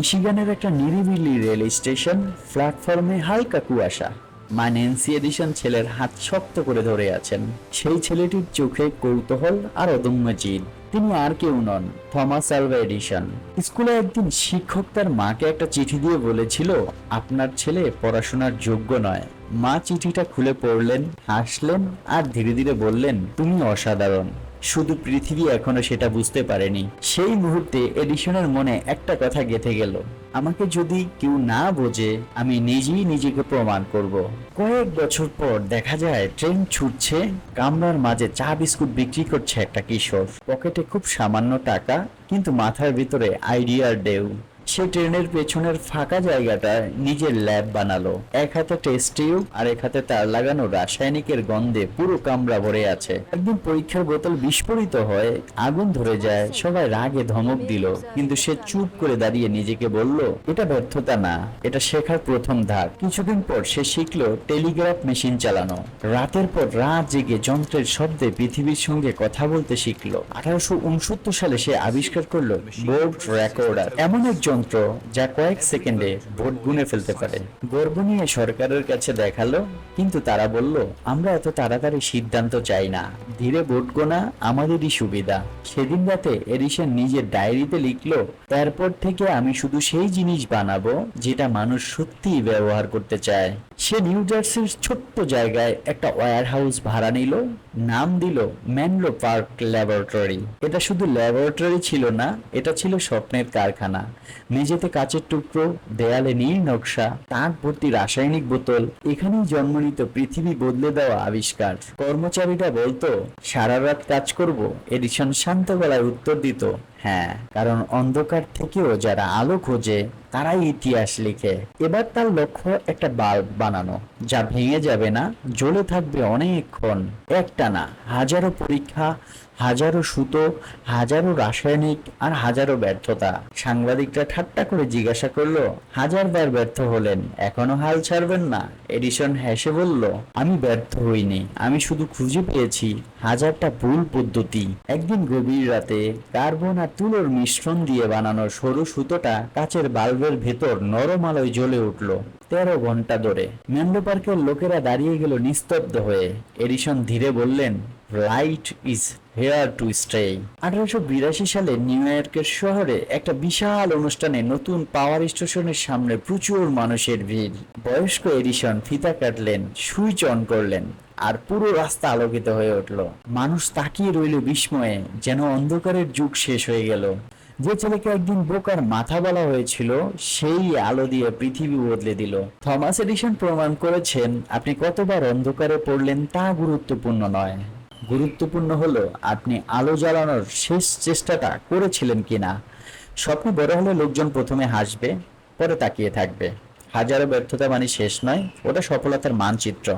মিশিগানের একটা নিরিবিলি rail station, প্ল্যাটফর্মে হালকা কুয়াশা। মা ন্যান্সি এডিশন ছেলের হাত শক্ত করে ধরে আছেন। সেই ছেলেটির চোখে কৌতূহল আর অদম্য জিদ। তিনি আর কেউ নন, থমাস আলভা এডিশন। স্কুলে একদিন শিক্ষক তার মাকে একটা চিঠি দিয়ে বলেছিল, আপনার ছেলে পড়াশোনার যোগ্য নয়। মা চিঠিটা খুলে পড়লেন, হাসলেন আর ধীরে ধীরে বললেন, তুমি অসাধারণ। শুধু পৃথিবী এখনও সেটা বুঝতে পারেনি। সেই মুহূর্তে এডিশনের মনে একটা কথা গেঁথে গেল। আমাকে যদি কেউ না বোঝে, আমি নিজেই নিজেকে প্রমাণ করব। কয়েক বছর পর দেখা যায়, ট্রেন ছুটছে কামরার মাঝে চা বিস্কুট বিক্রি করছে একটা কিশোর। পকেটে খুব সামান্য টাকা, কিন্তু মাথার ভিতরে আইডিয়ার ঢেউ। সে ট্রেনের পেছনের ফাঁকা জায়গাটা নিজের ল্যাব বানালো। এক হাতে টেস্ট টিউব আর এক হাতে তার লাগানো রাসায়নিকের গন্ধে পুরো কামরা ভরে আছে। একদিন পরীক্ষার বোতল বিস্ফোরিত হয়, আগুন ধরে যায়, সবাই রাগে ধমক দিল। কিন্তু সে চুপ করে দাঁড়িয়ে নিজেকে বলল, এটা ব্যর্থতা না, এটা শেখার প্রথম ধাপ। কিছুদিন পর সে শিখলো টেলিগ্রাফ মেশিন চালানো। রাতের পর রাত জেগে যন্ত্রের শব্দে পৃথিবীর সঙ্গে কথা বলতে শিখলো। আঠারোশো উনসত্তর সালে সে আবিষ্কার করল বোর্ড রেকর্ডার। এমন এক যন্ত্র যা কয়েক সেকেন্ডে ভোট গুনে ফেলতে পারে। গর্ব নিয়ে সরকারের কাছে দেখাল, কিন্তু তারা বলল, আমরা এত তাড়াতাড়ি সিদ্ধান্ত চাই না। ধীরে ভোট গোনা আমাদেরই সুবিধা। সেদিন রাতে এডিশন নিজের ডায়েরিতে লিখলো এরপর থেকে আমি শুধু সেই জিনিস বানাবো যেটা মানুষ সত্যিই ব্যবহার করতে চায়। সে নিউ জার্সির ছোট্ট জায়গায় একটা ওয়্যার হাউস ভাড়া নিল, নাম দিল ম্যানলো পার্ক ল্যাবরেটরি। এটা শুধু ল্যাবরেটরি ছিল না, এটা ছিল স্বপ্নের কারখানা। মেঝেতে কাচের টুকরো, দেয়ালে নীল নকশা, তাঁত ভর্তি রাসায়নিক বোতল, এখানেই জন্ম নিত পৃথিবী বদলে দেওয়া আবিষ্কার। কর্মচারীরা বলতো, সারা রাত কাজ করব। এডিশন শান্ত গলায় উত্তর দিত হ্যাঁ কারণ অন্ধকার থেকেও যারা আলো খোঁজে, তারাই ইতিহাস লিখে। এবার তার লক্ষ্য একটা বাল্ব বানানো, যা ভেঙে যাবে না, জ্বলে থাকবে অনেকক্ষণ। একটা না হাজারো পরীক্ষা, হাজারো সুতো, হাজারো রাসায়নিক আর হাজারো ব্যর্থতা। সাংবাদিকরা ঠাট্টা করে জিজ্ঞাসা করল, হাজারবার ব্যর্থ হলেন, এখনও হাল ছাড়বেন না? এডিশন হেসে বলল, আমি ব্যর্থ হইনি, আমি শুধু খুঁজে পেয়েছি হাজারটা ভুল পদ্ধতি। একদিন গভীর রাতে কার্বন আর তুলোর মিশ্রণ দিয়ে বানানো সরু সুতোটা কাচের বাল্বের ভেতর নরম আলোয় জ্বলে উঠল। তেরো ঘণ্টা ধরে ম্যান্ডো পার্কের লোকেরা দাঁড়িয়ে গেল নিস্তব্ধ হয়ে। এডিশন ধীরে বললেন, light is here to stay আঠারোশো বিরাশি সালে নিউ ইয়র্কের শহরে একটা বিশাল অনুষ্ঠানে নতুন পাওয়ার স্টেশনের সামনে প্রচুর মানুষের ভিড়। বয়স্ক এডিশন ফিতা কাটলেন সুইচ অন করলেন, আর পুরো রাস্তা আলোকিত হয়ে উঠল। মানুষ তাকিয়ে রইল বিস্ময়ে, যেন অন্ধকারের যুগ শেষ হয়ে গেল। যে ছেলেকে একদিন বোকার মাথা বলা হয়েছিল, সেই আলো দিয়ে পৃথিবী বদলে দিল। থমাস এডিশন প্রমাণ করেছেন, আপনি কতবার অন্ধকারে পড়লেন তা গুরুত্বপূর্ণ নয়। গুরুত্বপূর্ণ হলো আপনি আলো জ্বালানোর শেষ চেষ্টাটা করেছিলেন কিনা? স্বপ্ন বড় হলে লোকজন প্রথমে হাসবে, পরে তাকিয়ে থাকবে। হাজারো ব্যর্থতা মানে শেষ নয়, ওটা সফলতার মানচিত্র।